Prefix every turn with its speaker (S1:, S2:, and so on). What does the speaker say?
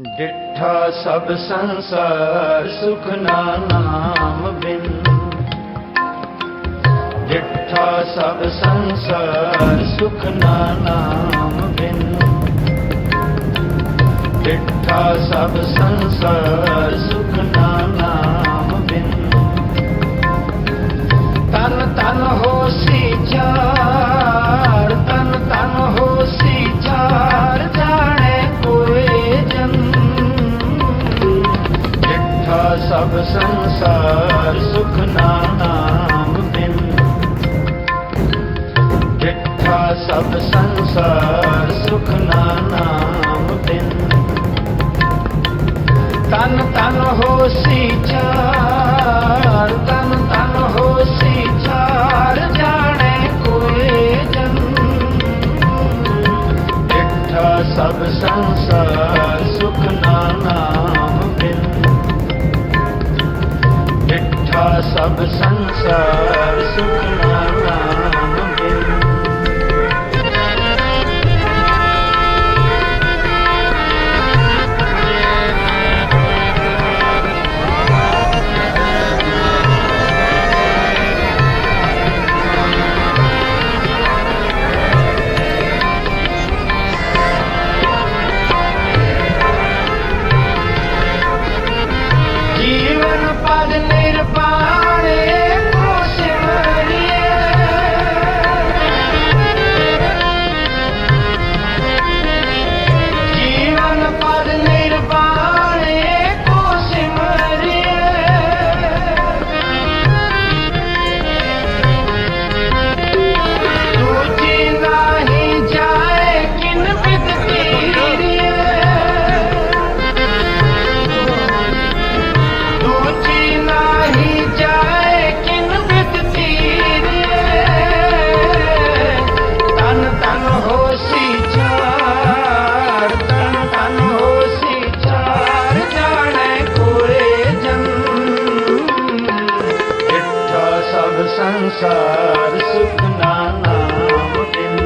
S1: ਡਿਠਾ ਸਭ ਸੰਸਾਰ ਸੁਖ ਨਾਮ ਬਿਨ। ਡਿਠਾ ਸਭ ਸੰਸਾਰ ਸੁਖ ਨਾਮ ਬਿਨ। ਡਿਠਾ ਸਭ ਸੰਸਾਰ ਸੁਖ ਨਾਮ ਸਭ ਸੰਸਾਰ ਸੁਖ ਨਾਮ ਬਿਨ। ਡਿਠਾ ਸਭ ਸੰਸਾਰ ਸੁਖ ਨਾਮ ਬਿਨ। ਤਨ ਤਨ ਹੋਸੀ ਚਾਰ ਤਨ ਤਨ ਹੋਸੀ ਚਾਰ ਜਾਣੇ ਕੋਏ ਜਨ। ਡਿਠਾ ਸਭ ਸੰਸਾਰ ਸਭ ਸੰਸਾਰ ਸਭ ਸੰਸਾਰ ਸੁਖ ਨਾਮ ਬਿਨ